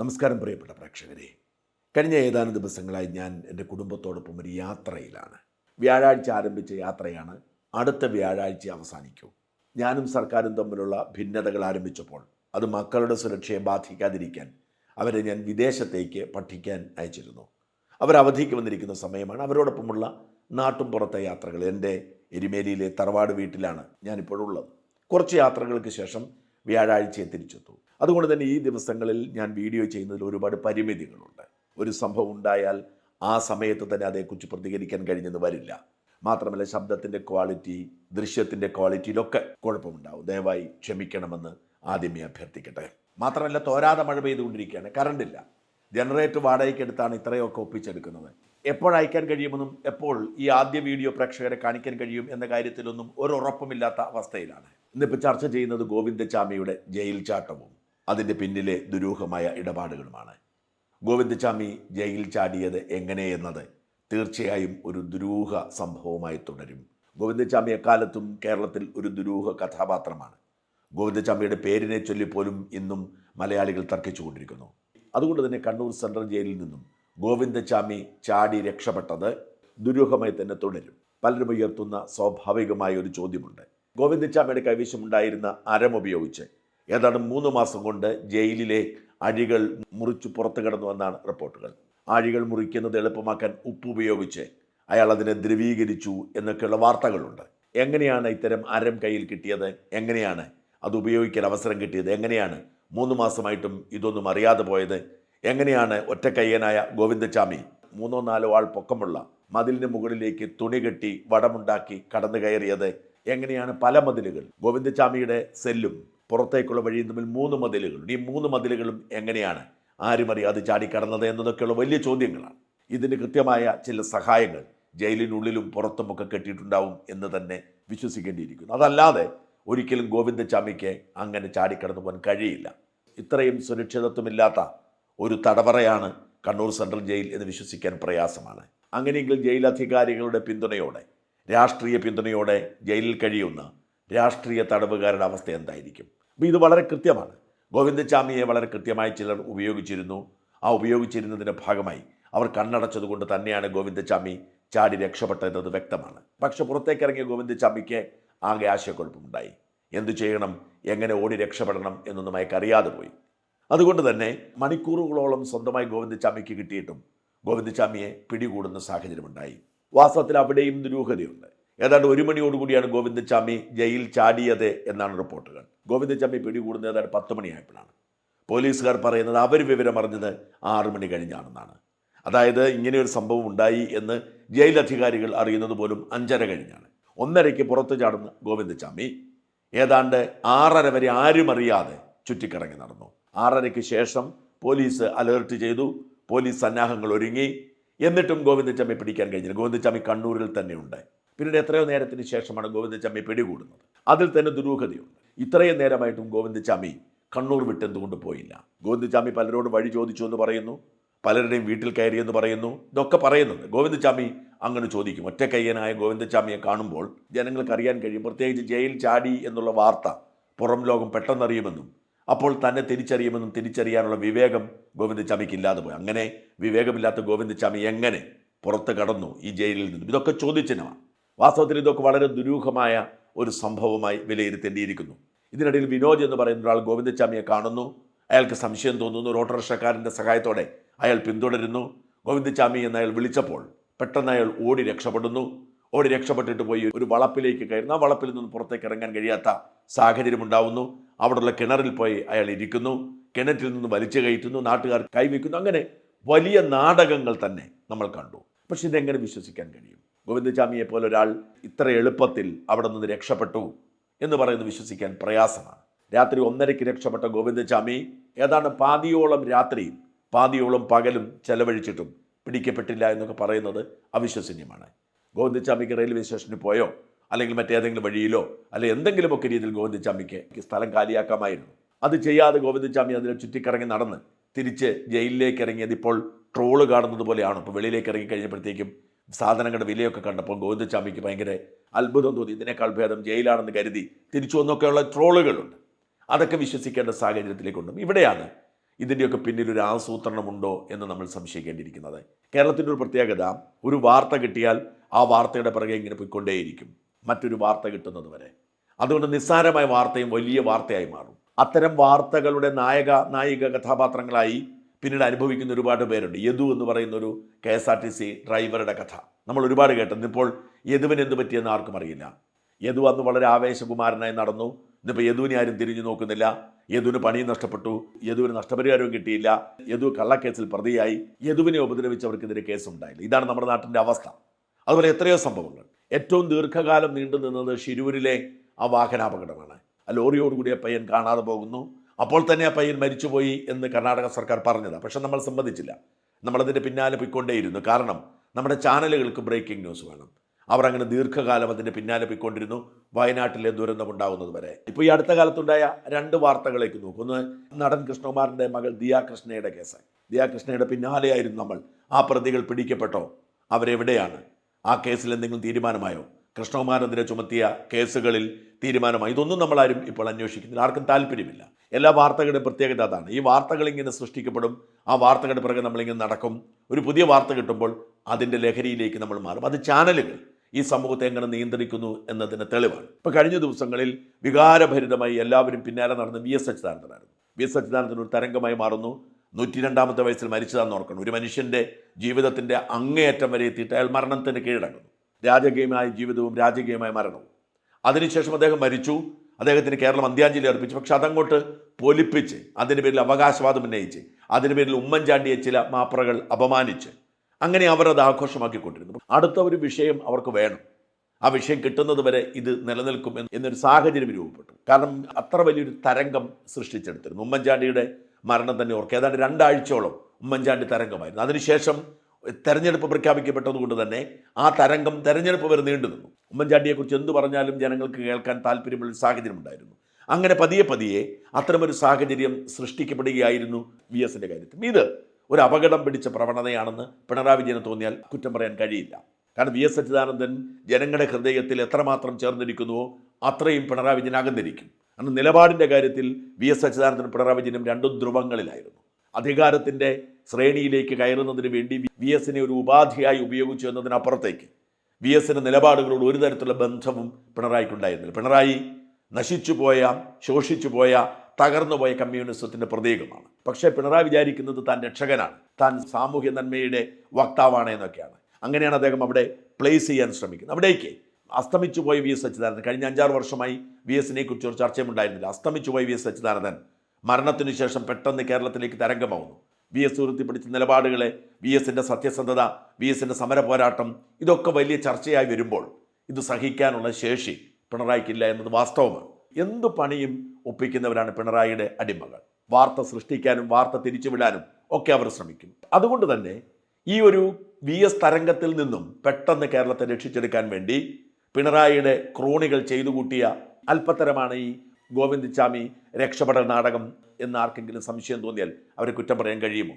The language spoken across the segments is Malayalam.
നമസ്കാരം പ്രിയപ്പെട്ട പ്രേക്ഷകരെ. കഴിഞ്ഞ ഏതാനും ദിവസങ്ങളായി ഞാൻ എന്റെ കുടുംബത്തോടൊപ്പം ഒരു യാത്രയിലാണ്. വ്യാഴാഴ്ച ആരംഭിച്ച യാത്രയാണ് അടുത്ത വ്യാഴാഴ്ച അവസാനിക്കൂ. ഞാനും സർക്കാരും തമ്മിലുള്ള ഭിന്നതകൾ ആരംഭിച്ചപ്പോൾ അത് മക്കളുടെ സുരക്ഷയെ ബാധിക്കാതിരിക്കാൻ അവരെ ഞാൻ വിദേശത്തേക്ക് പഠിക്കാൻ അയച്ചിരുന്നു. അവർ അവധിക്ക് വന്നിരിക്കുന്ന സമയമാണ് അവരോടൊപ്പമുള്ള നാട്ടും പുറത്തെ യാത്രകൾ. എന്റെ എരുമേലിയിലെ തറവാട് വീട്ടിലാണ് ഞാനിപ്പോഴുള്ളത്. കുറച്ച് യാത്രകൾക്ക് ശേഷം വ്യാഴാഴ്ചയെ തിരിച്ചെത്തു. അതുകൊണ്ട് തന്നെ ഈ ദിവസങ്ങളിൽ ഞാൻ വീഡിയോ ചെയ്യുന്നതിൽ ഒരുപാട് പരിമിതികളുണ്ട്. ഒരു സംഭവം ഉണ്ടായാൽ ആ സമയത്ത് തന്നെ അതേക്കുറിച്ച് പ്രതികരിക്കാൻ കഴിഞ്ഞെന്ന് വരില്ല. മാത്രമല്ല ശബ്ദത്തിന്റെ ക്വാളിറ്റി ദൃശ്യത്തിന്റെ ക്വാളിറ്റിയിലൊക്കെ കുഴപ്പമുണ്ടാവും. ദയവായി ക്ഷമിക്കണമെന്ന് ആദ്യമേ അഭ്യർത്ഥിക്കട്ടെ. മാത്രമല്ല തോരാതെ മഴ പെയ്തുകൊണ്ടിരിക്കുകയാണ്. കറണ്ടില്ല ജനറേറ്റർ വാടകയ്ക്കെടുത്താണ് ഇത്രയൊക്കെ ഒപ്പിച്ചെടുക്കുന്നത്. എപ്പോഴയക്കാൻ കഴിയുമെന്നും എപ്പോൾ ഈ ആദ്യ വീഡിയോ പ്രേക്ഷകരെ കാണിക്കാൻ കഴിയും എന്ന കാര്യത്തിലൊന്നും ഒരു ഉറപ്പുമില്ലാത്ത അവസ്ഥയിലാണ്. ഇന്നിപ്പോൾ ചർച്ച ചെയ്യുന്നത് ഗോവിന്ദചാമിയുടെ ജയിൽ ചാട്ടവും അതിന്റെ പിന്നിലെ ദുരൂഹമായ ഇടപാടുകളുമാണ്. ഗോവിന്ദചാമി ജയിൽ ചാടിയത് എങ്ങനെയെന്നത് തീർച്ചയായും ഒരു ദുരൂഹ സംഭവമായി തുടരും. ഗോവിന്ദചാമി എക്കാലത്തും കേരളത്തിൽ ഒരു ദുരൂഹ കഥാപാത്രമാണ്. ഗോവിന്ദചാമിയുടെ പേരിനെ ചൊല്ലിപ്പോലും ഇന്നും മലയാളികൾ തർക്കിച്ചുകൊണ്ടിരിക്കുന്നു അതുകൊണ്ട് തന്നെ കണ്ണൂർ സെൻട്രൽ ജയിലിൽ നിന്നും ഗോവിന്ദചാമി ചാടി രക്ഷപ്പെട്ടത് ദുരൂഹമായി തന്നെ തുടരും. പലരും ഉയർത്തുന്ന സ്വാഭാവികമായ ഒരു ചോദ്യമുണ്ട്. ഗോവിന്ദചാമിയുടെ കൈവശമുണ്ടായിരുന്ന അരം ഉപയോഗിച്ച്. ഏതാണ്ട് മൂന്ന് മാസം കൊണ്ട് ജയിലിലെ അഴികൾ മുറിച്ച് പുറത്തു കിടന്നുവെന്നാണ് റിപ്പോർട്ടുകൾ. ആഴികൾ മുറിക്കുന്നത് എളുപ്പമാക്കാൻ ഉപ്പ് ഉപയോഗിച്ച് അയാൾ അതിനെ ദ്രവീകരിച്ചു എന്നൊക്കെയുള്ള വാർത്തകളുണ്ട്. എങ്ങനെയാണ് ഇത്തരം അരം കയ്യിൽ കിട്ടിയത്? എങ്ങനെയാണ് അത് ഉപയോഗിക്കാൻ അവസരം കിട്ടിയത്? എങ്ങനെയാണ് മൂന്ന് മാസമായിട്ടും ഇതൊന്നും അറിയാതെ പോയത്? എങ്ങനെയാണ് ഒറ്റക്കയ്യനായ ഗോവിന്ദചാമി മൂന്നോ നാലോ ആൾ പൊക്കമുള്ള മതിലിന് മുകളിലേക്ക് തുണി കെട്ടി വടമുണ്ടാക്കി കടന്നു കയറിയത് എങ്ങനെയാണ് പല മതിലുകൾ? ഗോവിന്ദചാമിയുടെ സെല്ലും പുറത്തേക്കുള്ള വഴിയും തമ്മിൽ മൂന്ന് മതിലുകൾ. ഈ മൂന്ന് മതിലുകളും എങ്ങനെയാണ്? ആരും അറിയാതെ ചാടിക്കടന്നത് എന്നതൊക്കെയുള്ള വലിയ ചോദ്യങ്ങളാണ്. ഇതിന് കൃത്യമായ ചില സഹായങ്ങൾ ജയിലിനുള്ളിലും പുറത്തുമൊക്കെ കെട്ടിയിട്ടുണ്ടാവും എന്ന് തന്നെ വിശ്വസിക്കേണ്ടിയിരിക്കുന്നു. അതല്ലാതെ ഒരിക്കലും ഗോവിന്ദചാമിക്ക് അങ്ങനെ ചാടിക്കടന്നു പോകാൻ കഴിയില്ല. ഇത്രയും സുരക്ഷിതത്വമില്ലാത്ത ഒരു തടവറയാണ് കണ്ണൂർ സെൻട്രൽ ജയിൽ എന്ന് വിശ്വസിക്കാൻ പ്രയാസമാണ്. അങ്ങനെയെങ്കിൽ ജയിൽ അധികാരികളുടെ പിന്തുണയോടെ രാഷ്ട്രീയ പിന്തുണയോടെ ജയിലിൽ കഴിയുന്ന രാഷ്ട്രീയ തടവുകാരുടെ അവസ്ഥ എന്തായിരിക്കും? അപ്പോൾ ഇത് വളരെ കൃത്യമാണ്. ഗോവിന്ദചാമിയെ വളരെ കൃത്യമായി ചിലർ ഉപയോഗിച്ചിരുന്നു. ആ ഉപയോഗിച്ചിരുന്നതിന്റെ ഭാഗമായി അവർ കണ്ണടച്ചതുകൊണ്ട് തന്നെയാണ് ഗോവിന്ദചാമി ചാടി രക്ഷപ്പെട്ടതെന്നത് വ്യക്തമാണ്. പക്ഷെ പുറത്തേക്കിറങ്ങിയ ഗോവിന്ദചാമിക്ക് ആകെ ആശയക്കുഴപ്പമുണ്ടായി. എന്തു ചെയ്യണം? എങ്ങനെ ഓടി രക്ഷപ്പെടണം എന്നൊന്നും അയാൾക്ക് അറിയാതെ പോയി. അതുകൊണ്ട് തന്നെ മണിക്കൂറുകളോളം സ്വന്തമായി ഗോവിന്ദചാമിക്ക് കിട്ടിയിട്ടും ഗോവിന്ദചാമിയെ പിടികൂടുന്ന സാഹചര്യമുണ്ടായി. വാസ്തവത്തിൽ അവിടെയും ദുരൂഹതയുണ്ട്. ഏതാണ്ട് ഒരു മണിയോടുകൂടിയാണ് ഗോവിന്ദചാമി ജയിൽ ചാടിയത് എന്നാണ് റിപ്പോർട്ടുകൾ. ഗോവിന്ദചാമി പിടികൂടുന്നത് ഏതാണ്ട് പത്ത് മണിയായപ്പോഴാണ്. പോലീസുകാർ പറയുന്നത് അവർ വിവരം അറിഞ്ഞത് ആറു മണി കഴിഞ്ഞാണെന്നാണ്. അതായത് ഇങ്ങനെയൊരു സംഭവം ഉണ്ടായി എന്ന് ജയിൽ അധികാരികൾ അറിയുന്നത് പോലും അഞ്ചര കഴിഞ്ഞാണ്. ഒന്നരയ്ക്ക് പുറത്തു ചാടുന്ന ഗോവിന്ദചാമി ഏതാണ്ട് ആറര വരെ ആരും അറിയാതെ ചുറ്റിക്കറങ്ങി നടന്നു. ആറരയ്ക്ക് ശേഷം പോലീസ് അലേർട്ട് ചെയ്തു. പോലീസ് സന്നാഹങ്ങൾ ഒരുങ്ങി. എന്നിട്ടും ഗോവിന്ദചാമി പിടിക്കാൻ കഴിഞ്ഞില്ല. ഗോവിന്ദചാമി കണ്ണൂരിൽ തന്നെ തന്നെയുണ്ട് പിന്നീട് എത്രയോ നേരത്തിന് ശേഷമാണ് ഗോവിന്ദചാമി പിടികൂടുന്നത്. അതിൽ തന്നെ ദുരൂഹതയുണ്ട്. ഇത്രയും നേരമായിട്ടും ഗോവിന്ദചാമി കണ്ണൂർ വിട്ടെന്തുകൊണ്ട് പോയില്ല? ഗോവിന്ദച്ചാമി പലരോട് വഴി ചോദിച്ചു എന്ന് പറയുന്നു. പലരുടെയും വീട്ടിൽ കയറിയെന്ന് പറയുന്നു. ഇതൊക്കെ പറയുന്നുണ്ട്. ഗോവിന്ദച്ചാമി അങ്ങനെ ചോദിക്കും. ഒറ്റക്കയ്യനായ ഗോവിന്ദച്ചാമിയെ കാണുമ്പോൾ ജനങ്ങൾക്ക് അറിയാൻ കഴിയും. പ്രത്യേകിച്ച് ജയിൽ ചാടി എന്നുള്ള വാർത്ത പുറം ലോകം പെട്ടെന്നറിയുമെന്നും അപ്പോൾ തന്നെ തിരിച്ചറിയുമെന്നും തിരിച്ചറിയാനുള്ള വിവേകം ഗോവിന്ദചാമിക്ക് ഇല്ലാതെ പോയി. അങ്ങനെ വിവേകമില്ലാത്ത ഗോവിന്ദചാമി എങ്ങനെ പുറത്ത് കടന്നു ഈ ജയിലിൽ നിന്നും? ഇതൊക്കെ ചോദ്യചിഹ്നമാണ്. വാസ്തവത്തിൽ ഇതൊക്കെ വളരെ ദുരൂഹമായ ഒരു സംഭവമായി വിലയിരുത്തേണ്ടിയിരിക്കുന്നു. ഇതിനിടയിൽ വിനോദ് എന്ന് പറയുന്ന ഒരാൾ ഗോവിന്ദചാമിയെ കാണുന്നു. അയാൾക്ക് സംശയം തോന്നുന്നു. ഒരു സഹായത്തോടെ അയാൾ പിന്തുടരുന്നു. ഗോവിന്ദചാമി എന്ന് അയാൾ വിളിച്ചപ്പോൾ പെട്ടെന്ന് അയാൾ ഓടി രക്ഷപ്പെടുന്നു. ഓടി രക്ഷപ്പെട്ടിട്ട് പോയി ഒരു വളപ്പിലേക്ക് കയറുന്നു. ആ വളപ്പിൽ നിന്ന് പുറത്തേക്ക് ഇറങ്ങാൻ കഴിയാത്ത സാഹചര്യം ഉണ്ടാവുന്നു. അവിടെയുള്ള കിണറിൽ പോയി അയാൾ ഇരിക്കുന്നു. കിണറ്റിൽ നിന്ന് വലിച്ചു കയറ്റുന്നു. നാട്ടുകാർ കൈവയ്ക്കുന്നു. അങ്ങനെ വലിയ നാടകങ്ങൾ തന്നെ നമ്മൾ കണ്ടു. പക്ഷെ ഇതെങ്ങനെ വിശ്വസിക്കാൻ കഴിയും? ഗോവിന്ദചാമിയെ പോലെ ഒരാൾ ഇത്ര എളുപ്പത്തിൽ അവിടെ നിന്ന് രക്ഷപ്പെട്ടു എന്ന് പറയുന്നത് വിശ്വസിക്കാൻ പ്രയാസമാണ്. രാത്രി ഒന്നരയ്ക്ക് രക്ഷപ്പെട്ട ഗോവിന്ദചാമി ഏതാണ്ട് പാതിയോളം രാത്രിയും പാതിയോളം പകലും ചെലവഴിച്ചിട്ടും പിടിക്കപ്പെട്ടില്ല എന്നൊക്കെ പറയുന്നത് അവിശ്വസനീയമാണ്. ഗോവിന്ദചാമിക്ക് റെയിൽവേ സ്റ്റേഷനിൽ പോയോ? അല്ലെങ്കിൽ മറ്റേതെങ്കിലും വഴിയിലോ? അല്ലെങ്കിൽ എന്തെങ്കിലുമൊക്കെ രീതിയിൽ ഗോവിന്ദച്ചാമിക്ക് സ്ഥലം കാലിയാക്കാമായിരുന്നു. അത് ചെയ്യാതെ ഗോവിന്ദച്ചാമി അതിനെ ചുറ്റിക്കറങ്ങി നടന്ന് തിരിച്ച് ജയിലിലേക്ക് ഇറങ്ങിയത് ഇപ്പോൾ ട്രോൾ കാണുന്നത് പോലെയാണ്. ഇപ്പോൾ വെളിയിലേക്ക് ഇറങ്ങി കഴിഞ്ഞപ്പോഴത്തേക്കും സാധനങ്ങളുടെ വിലയൊക്കെ കണ്ടപ്പോൾ ഗോവിന്ദച്ചാമിക്ക് ഭയങ്കര അത്ഭുതം തോന്നി. ഇതിനേക്കാൾ ഭേദം ജയിലാണെന്ന് കരുതി തിരിച്ചു വന്നൊക്കെയുള്ള ട്രോളുകളുണ്ട്. അതൊക്കെ വിശ്വസിക്കേണ്ട സാഹചര്യത്തിലേക്കുണ്ടും. ഇവിടെയാണ് ഇതിന്റെയൊക്കെ പിന്നിൽ ഒരു ആസൂത്രണമുണ്ടോ എന്ന് നമ്മൾ സംശയിക്കേണ്ടിയിരിക്കുന്നത്. കേരളത്തിന്റെ ഒരു പ്രത്യേകത ഒരു വാർത്ത കിട്ടിയാൽ ആ വാർത്തയുടെ പിറകെ ഇങ്ങനെ പോയിക്കൊണ്ടേയിരിക്കും. മറ്റൊരു വാർത്ത കിട്ടുന്നത് വരെ. അതുകൊണ്ട് നിസ്സാരമായ വാർത്തയും വലിയ വാർത്തയായി മാറും. അത്തരം വാർത്തകളുടെ നായക നായിക കഥാപാത്രങ്ങളായി പിന്നീട് അനുഭവിക്കുന്ന ഒരുപാട് പേരുണ്ട്. യദു എന്ന് പറയുന്ന ഒരു K S R T C ഡ്രൈവറുടെ കഥ. നമ്മൾ ഒരുപാട് കേട്ടത് ഇപ്പോൾ യദുവിന് എന്ത് പറ്റിയെന്ന് ആർക്കും അറിയില്ല. യദു അന്ന് വളരെ ആവേശകുമാരനായി നടന്നു. ഇന്നിപ്പോൾ യദുവിനെ ആരും തിരിഞ്ഞു നോക്കുന്നില്ല. യദുവിന് പണിയും നഷ്ടപ്പെട്ടു. യദുവിന് നഷ്ടപരിഹാരവും കിട്ടിയില്ല. യദു കള്ളക്കേസിൽ പ്രതിയായി. യദുവിനെ ഉപദ്രവിച്ചവർക്കെതിരെ കേസുണ്ടായില്ല. ഇതാണ് നമ്മുടെ നാട്ടിന്റെ അവസ്ഥ. അതുപോലെ എത്രയോ സംഭവങ്ങൾ. ഏറ്റവും ദീർഘകാലം നീണ്ടു നിന്നത് ഷിരൂരിലെ ആ വാഹനാപകടമാണ്. ആ ലോറിയോടുകൂടി ആ പയ്യൻ കാണാതെ പോകുന്നു. അപ്പോൾ തന്നെ ആ പയ്യൻ മരിച്ചുപോയി എന്ന് കർണാടക സർക്കാർ പറഞ്ഞതാണ് പക്ഷെ നമ്മൾ സമ്മതിച്ചില്ല. നമ്മളതിന്റെ പിന്നാലെ പോയിക്കൊണ്ടേയിരുന്നു. കാരണം നമ്മുടെ ചാനലുകൾക്ക് ബ്രേക്കിംഗ് ന്യൂസ് വേണം. അവർ അങ്ങനെ ദീർഘകാലം അതിന്റെ പിന്നാലെ പോയിക്കൊണ്ടിരുന്നു. വയനാട്ടിലെ ദുരന്തം ഉണ്ടാകുന്നത് വരെ. ഇപ്പോൾ ഈ അടുത്ത കാലത്തുണ്ടായ രണ്ട് വാർത്തകളേക്ക് നോക്കും നടൻ കൃഷ്ണകുമാറിന്റെ മകൾ ദിയ കൃഷ്ണയുടെ കേസ്. ദിയ കൃഷ്ണയുടെ പിന്നാലെയായിരുന്നു നമ്മൾ. ആ പ്രതികൾ പിടിക്കപ്പെട്ടോ? അവരെവിടെയാണ്? ആ കേസിൽ എന്തെങ്കിലും തീരുമാനമായോ? കൃഷ്ണകുമാരനെതിരെ ചുമത്തിയ കേസുകളിൽ തീരുമാനമായി? ഇതൊന്നും നമ്മളാരും ഇപ്പോൾ അന്വേഷിക്കുന്നില്ല. ആർക്കും താല്പര്യമില്ല. എല്ലാ വാർത്തകളുടെയും പ്രത്യേകത അതാണ്. ഈ വാർത്തകൾ ഇങ്ങനെ സൃഷ്ടിക്കപ്പെടും. ആ വാർത്തകളുടെ പിറകെ നമ്മളിങ്ങനെ നടക്കും. ഒരു പുതിയ വാർത്ത കിട്ടുമ്പോൾ അതിന്റെ ലഹരിയിലേക്ക് നമ്മൾ മാറും. അത് ചാനലുകൾ ഈ സമൂഹത്തെ എങ്ങനെ നിയന്ത്രിക്കുന്നു എന്നതിന് തെളിവാണ്. ഇപ്പോൾ കഴിഞ്ഞ ദിവസങ്ങളിൽ വികാരഭരിതമായി എല്ലാവരും പിന്നാലെ നടന്ന് വി എസ് അച്യുതാനന്ദനായിരുന്നു. വി എസ് അച്യുതാനന്ദൻ ഒരു തരംഗമായി മാറുന്നു. നൂറ്റി രണ്ടാമത്തെ വയസ്സിൽ മരിച്ചതാണെന്ന് ഓർക്കണം. ഒരു മനുഷ്യന്റെ ജീവിതത്തിന്റെ അങ്ങേയറ്റം വരെ എത്തിയിട്ട് അയാൾ മരണത്തിന് കീഴടങ്ങുന്നു. രാജകീയമായ ജീവിതവും രാജകീയമായ മരണവും. അതിനുശേഷം അദ്ദേഹം മരിച്ചു. അദ്ദേഹത്തിന് കേരളം അന്ത്യാഞ്ജലി അർപ്പിച്ചു. പക്ഷെ അതങ്ങോട്ട് പൊലിപ്പിച്ച് അതിന്റെ പേരിൽ അവകാശവാദം ഉന്നയിച്ച് അതിന്റെ പേരിൽ ഉമ്മൻചാണ്ടിയെ ചില മാപ്രകൾ അപമാനിച്ച് അങ്ങനെ അവർ അത് ആഘോഷമാക്കിക്കൊണ്ടിരുന്നു. അടുത്ത ഒരു വിഷയം അവർക്ക് വേണം. ആ വിഷയം കിട്ടുന്നത് വരെ ഇത് നിലനിൽക്കും എന്നൊരു സാഹചര്യം രൂപപ്പെട്ടു. കാരണം അത്ര വലിയൊരു തരംഗം സൃഷ്ടിച്ചെടുത്തിരുന്നു. ഉമ്മൻചാണ്ടിയുടെ മരണം തന്നെ ഓർക്കുക. ഏതാണ്ട് രണ്ടാഴ്ചയോളം ഉമ്മൻചാണ്ടി തരംഗമായിരുന്നു. അതിനുശേഷം തെരഞ്ഞെടുപ്പ് പ്രഖ്യാപിക്കപ്പെട്ടതുകൊണ്ട് തന്നെ ആ തരംഗം തെരഞ്ഞെടുപ്പ് വരെ നീണ്ടു നിന്നു. ഉമ്മൻചാണ്ടിയെക്കുറിച്ച് എന്തു പറഞ്ഞാലും ജനങ്ങൾക്ക് കേൾക്കാൻ താല്പര്യമുള്ള ഒരു സാഹചര്യം ഉണ്ടായിരുന്നു. അങ്ങനെ പതിയെ പതിയെ അത്തരമൊരു സാഹചര്യം സൃഷ്ടിക്കപ്പെടുകയായിരുന്നു വി എസിന്റെ കാര്യത്തിൽ. ഇത് ഒരു അപകടം പിടിച്ച പ്രവണതയാണെന്ന് പിണറായി വിജയന് തോന്നിയാൽ കുറ്റം പറയാൻ കഴിയില്ല. കാരണം വി എസ് അച്യുതാനന്ദൻ ജനങ്ങളുടെ ഹൃദയത്തിൽ എത്രമാത്രം ചേർന്നിരിക്കുന്നുവോ അത്രയും പിണറായി വിജയൻ അകന്നിരിക്കും. കാരണം നിലപാടിന്റെ കാര്യത്തിൽ വി എസ് അച്യുതാനന്ദനും പിണറായി വിജയനും രണ്ടും ധ്രുവങ്ങളിലായിരുന്നു. അധികാരത്തിന്റെ ശ്രേണിയിലേക്ക് കയറുന്നതിന് വേണ്ടി വി എസിനെ ഒരു ഉപാധിയായി ഉപയോഗിച്ചു എന്നതിനപ്പുറത്തേക്ക് വി എസിന്റെ നിലപാടുകളോട് ഒരു തരത്തിലുള്ള ബന്ധവും പിണറായിക്കുണ്ടായിരുന്നില്ല. പിണറായി നശിച്ചുപോയ ശോഷിച്ചുപോയ തകർന്നുപോയ കമ്മ്യൂണിസത്തിന്റെ പ്രതീകമാണ്. പക്ഷേ പിണറായി വിചാരിക്കുന്നത് താൻ രക്ഷകനാണ് താൻ സാമൂഹ്യ നന്മയുടെ വക്താവാണ് എന്നൊക്കെയാണ്. അങ്ങനെയാണ് അദ്ദേഹം അവിടെ പ്ലേസ് ചെയ്യാൻ ശ്രമിക്കുന്നത്. അവിടേക്ക് അസ്തമിച്ചു പോയ വി എസ് അച്യുതാനന്ദൻ. കഴിഞ്ഞ അഞ്ചാറ് വർഷമായി വി എസിനെ കുറിച്ച് ഒരു ചർച്ചയും ഉണ്ടായിരുന്നില്ല. അസ്തമിച്ചു പോയ വി എസ് അച്യുതാനന്ദൻ മരണത്തിനു ശേഷം പെട്ടെന്ന് കേരളത്തിലേക്ക് തരംഗമാവുന്നു. വി എസ് ഉയർത്തിപ്പിടിച്ച നിലപാടുകളെ വി എസിന്റെ സത്യസന്ധത വി എസിന്റെ സമര പോരാട്ടം ഇതൊക്കെ വലിയ ചർച്ചയായി വരുമ്പോൾ ഇത് സഹിക്കാനുള്ള ശേഷി പിണറായിക്കില്ല എന്നത് വാസ്തവമാണ്. എന്ത് പണിയും ഒപ്പിക്കുന്നവരാണ് പിണറായിയുടെ അടിമകൾ. വാർത്ത സൃഷ്ടിക്കാനും വാർത്ത തിരിച്ചുവിടാനും ഒക്കെ അവർ ശ്രമിക്കും. അതുകൊണ്ട് തന്നെ ഈ ഒരു വി എസ് തരംഗത്തിൽ നിന്നും പെട്ടെന്ന് കേരളത്തെ രക്ഷിച്ചെടുക്കാൻ വേണ്ടി പിണറായിയുടെ ക്രോണികൾ ചെയ്തു കൂട്ടിയ അല്പത്തരമാണ് ഈ ഗോവിന്ദച്ചാമി രക്ഷപ്പെടൽ നാടകം എന്ന് ആർക്കെങ്കിലും സംശയം തോന്നിയാൽ അവരെ കുറ്റം പറയാൻ കഴിയുമോ?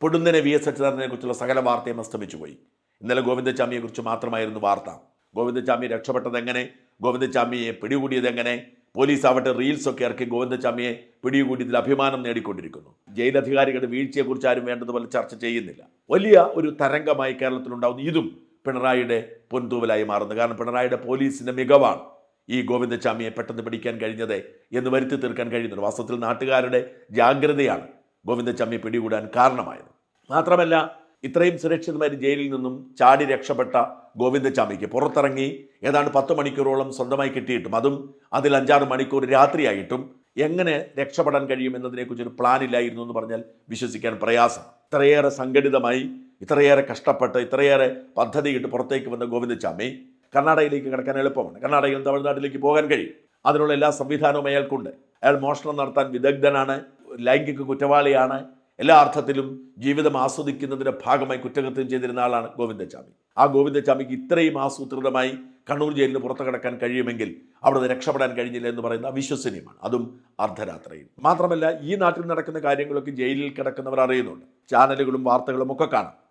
പൊടുന്നനെ വി എസ് അച്യുതാനന്ദനെ കുറിച്ചുള്ള സകല വാർത്തയും അസ്തമിച്ചു പോയി. ഇന്നലെ ഗോവിന്ദച്ചാമിയെ കുറിച്ച് മാത്രമായിരുന്നു വാർത്ത. ഗോവിന്ദച്ചാമി രക്ഷപ്പെട്ടത് എങ്ങനെ? ഗോവിന്ദച്ചാമിയെ പിടികൂടിയത് എങ്ങനെ? പോലീസ് ആവട്ടെ റീൽസൊക്കെ ഇറക്കി ഗോവിന്ദച്ചാമിയെ പിടികൂടിയതിൽ അഭിമാനം നേടിക്കൊണ്ടിരിക്കുന്നു. ജയിലധികാരികളുടെ വീഴ്ചയെക്കുറിച്ച് ആരും വേണ്ടതുപോലെ ചർച്ച ചെയ്യുന്നില്ല. വലിയ ഒരു തരംഗമായി കേരളത്തിലുണ്ടാവുന്ന. ഇതും പിണറായിയുടെ പൊൻതൂവലായി മാറുന്നത് കാരണം പിണറായിയുടെ പോലീസിന്റെ മികവാണ് ഈ ഗോവിന്ദച്ചാമിയെ പെട്ടെന്ന് പിടിക്കാൻ കഴിഞ്ഞത് എന്ന് വരുത്തി തീർക്കാൻ കഴിയുന്നത് വാസ്തവത്തിൽ നാട്ടുകാരുടെ ജാഗ്രതയാണ് ഗോവിന്ദചാമിയെ പിടികൂടാൻ കാരണമായത്. മാത്രമല്ല ഇത്രയും സുരക്ഷിതമായി ജയിലിൽ നിന്നും ചാടി രക്ഷപ്പെട്ട ഗോവിന്ദച്ചാമിക്ക് പുറത്തിറങ്ങി ഏതാണ്ട് പത്ത് മണിക്കൂറോളം സ്വന്തമായി കിട്ടിയിട്ടും അതും അതിൽ അഞ്ചാറ് മണിക്കൂർ രാത്രിയായിട്ടും എങ്ങനെ രക്ഷപ്പെടാൻ കഴിയും എന്നതിനെക്കുറിച്ചൊരു പ്ലാൻ ഇല്ലായിരുന്നു എന്ന് പറഞ്ഞാൽ വിശ്വസിക്കാൻ പ്രയാസം ഇത്രയേറെ സംഘടിതമായി ഇത്രയേറെ കഷ്ടപ്പെട്ട് ഇത്രയേറെ പദ്ധതിയിട്ട് പുറത്തേക്ക് വന്ന ഗോവിന്ദച്ചാമി കർണാടകയിലേക്ക് കിടക്കാൻ എളുപ്പമാണ്. കർണാടകയിൽ തമിഴ്നാട്ടിലേക്ക് പോകാൻ കഴിയും. അതിനുള്ള എല്ലാ സംവിധാനവും അയാൾക്കുണ്ട്. അയാൾ മോഷണം നടത്താൻ വിദഗ്ധനാണ് ലൈംഗിക കുറ്റവാളിയാണ് എല്ലാ അർത്ഥത്തിലും ജീവിതം ആസ്വദിക്കുന്നതിന്റെ ഭാഗമായി കുറ്റകൃത്യം ചെയ്തിരുന്ന ആളാണ് ഗോവിന്ദച്ചാമി ആ ഗോവിന്ദച്ചാമിക്ക് ഇത്രയും ആസൂത്രിതമായി കണ്ണൂർ ജയിലിന് പുറത്തു കിടക്കാൻ കഴിയുമെങ്കിൽ അവിടെ നിന്ന് രക്ഷപ്പെടാൻ കഴിഞ്ഞില്ല എന്ന് പറയുന്നത് അവിശ്വസനീയമാണ്. അതും അർദ്ധരാത്രിയിൽ. മാത്രമല്ല ഈ നാട്ടിൽ നടക്കുന്ന കാര്യങ്ങളൊക്കെ ജയിലിൽ കിടക്കുന്നവർ അറിയുന്നുണ്ട്. ചാനലുകളും വാർത്തകളും ഒക്കെ കാണാം.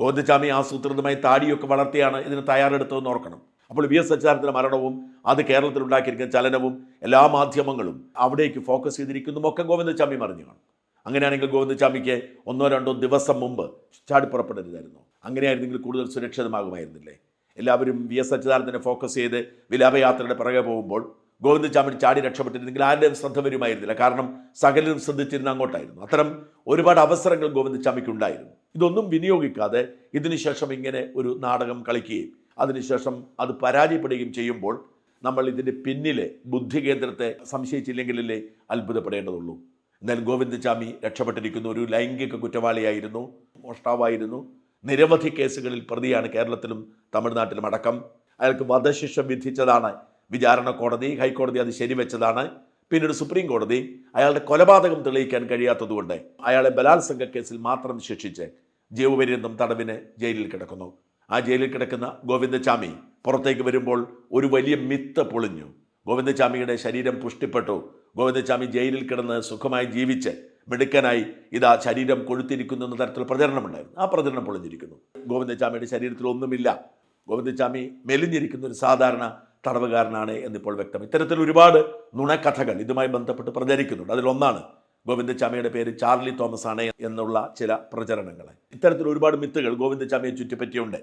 ഗോവിന്ദച്ചാമി ആസൂത്രിതമായി താടിയൊക്കെ വളർത്തിയാണ് ഇതിന് തയ്യാറെടുത്തതെന്ന് ഓർക്കണം. അപ്പോൾ വി എസ് അച്യുതാനന്ദന്റെ മരണവും അത് കേരളത്തിൽ ഉണ്ടാക്കിയിരിക്കുന്ന ചലനവും എല്ലാ മാധ്യമങ്ങളും അവിടേക്ക് ഫോക്കസ് ചെയ്തിരിക്കുന്നതും ഒക്കെ ഗോവിന്ദസ്വാമി മറിഞ്ഞു കാണും. അങ്ങനെയാണെങ്കിൽ ഗോവിന്ദസ്വാമിക്ക് ഒന്നോ രണ്ടോ ദിവസം മുമ്പ് ചാടി പുറപ്പെടരുതായിരുന്നു. അങ്ങനെയായിരുന്നെങ്കിൽ കൂടുതൽ സുരക്ഷിതമാകുമായിരുന്നില്ലേ? എല്ലാവരും വി എസ് അച്യുതാനന്ദനെ ഫോക്കസ് ചെയ്ത് വിലാപയാത്രയുടെ പിറകെ പോകുമ്പോൾ ഗോവിന്ദചാമി ചാടി രക്ഷപ്പെട്ടിരുന്നെങ്കിൽ ആരുടെയും ശ്രദ്ധ വരുമായിരുന്നില്ല. കാരണം സകലരും ശ്രദ്ധിച്ചിരുന്ന അങ്ങോട്ടായിരുന്നു. അത്തരം ഒരുപാട് അവസരങ്ങൾ ഗോവിന്ദചാമിക്ക് ഉണ്ടായിരുന്നു ഇതൊന്നും വിനിയോഗിക്കാതെ ഇതിനുശേഷം ഇങ്ങനെ ഒരു നാടകം കളിക്കുകയും അതിനുശേഷം അത് പരാജയപ്പെടുകയും ചെയ്യുമ്പോൾ നമ്മൾ ഇതിന്റെ പിന്നിലെ ബുദ്ധി കേന്ദ്രത്തെ സംശയിച്ചില്ലെങ്കിലല്ലേ അത്ഭുതപ്പെടേണ്ടതുള്ളൂ. എന്നാൽ ഗോവിന്ദചാമി രക്ഷപ്പെട്ടിരിക്കുന്ന ഒരു ലൈംഗിക കുറ്റവാളിയായിരുന്നു മോഷ്ടാവായിരുന്നു. നിരവധി കേസുകളിൽ പ്രതിയാണ് കേരളത്തിലും തമിഴ്നാട്ടിലും അടക്കം. അയാൾക്ക് വധശിക്ഷ വിധിച്ചതാണ്. വിചാരണ കോടതി ഹൈക്കോടതി അത് ശരിവെച്ചതാണ്. പിന്നീട് സുപ്രീം കോടതി അയാളുടെ കൊലപാതകം തെളിയിക്കാൻ കഴിയാത്തതുകൊണ്ട് അയാളെ ബലാത്സംഗ കേസിൽ മാത്രം ശിക്ഷിച്ച് ജീവപര്യന്തം തടവിന് ജയിലിൽ കിടക്കുന്നു. ആ ജയിലിൽ കിടക്കുന്ന ഗോവിന്ദചാമി പുറത്തേക്ക് വരുമ്പോൾ ഒരു വലിയ മിത്ത് പൊളിഞ്ഞു. ഗോവിന്ദചാമിയുടെ ശരീരം പുഷ്ടിപ്പെട്ടു. ഗോവിന്ദചാമി ജയിലിൽ കിടന്ന് സുഖമായി ജീവിച്ച് മിടുക്കനായി ഇതാ ശരീരം കൊഴുത്തിരിക്കുന്നു എന്ന തരത്തിൽ പ്രചരണമുണ്ടായിരുന്നു. ആ പ്രചരണം പൊളിഞ്ഞിരിക്കുന്നു. ഗോവിന്ദചാമിയുടെ ശരീരത്തിൽ ഒന്നുമില്ല ഗോവിന്ദചാമി മെലിഞ്ഞിരിക്കുന്ന ഒരു സാധാരണ തടവുകാരനാണ് എന്നിപ്പോൾ വ്യക്തം. ഇത്തരത്തിൽ ഒരുപാട് നുണക്കഥകൾ ഇതുമായി ബന്ധപ്പെട്ട് പ്രചരിക്കുന്നുണ്ട്. അതിലൊന്നാണ് ഗോവിന്ദചാമിയുടെ പേര് ചാർലി തോമസ് ആണ് എന്നുള്ള ചില പ്രചരണങ്ങൾ. ഇത്തരത്തിൽ ഒരുപാട് മിത്തുകൾ ഗോവിന്ദചാമിയെ ചുറ്റിപ്പറ്റിയുണ്ട്.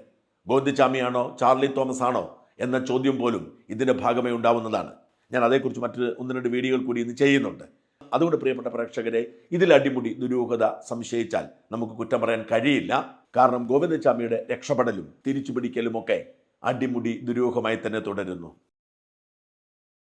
ഗോവിന്ദചാമിയാണോ ചാർലി തോമസ് ആണോ എന്ന ചോദ്യം പോലും ഇതിന്റെ ഭാഗമേ ഉണ്ടാവുന്നതാണ്. ഞാൻ അതേക്കുറിച്ച് മറ്റ് ഒന്ന് രണ്ട് വീഡിയോകൾ കൂടി ഇന്ന് ചെയ്യുന്നുണ്ട്. അതുകൊണ്ട് പ്രിയപ്പെട്ട പ്രേക്ഷകരെ ഇതിൽ അടിമുടി ദുരൂഹത സംശയിച്ചാൽ നമുക്ക് കുറ്റം പറയാൻ കഴിയില്ല. കാരണം ഗോവിന്ദചാമിയുടെ രക്ഷപ്പെടലും തിരിച്ചുപിടിക്കലുമൊക്കെ അടിമുടി ദുരൂഹമായി തന്നെ തുടരുന്നു.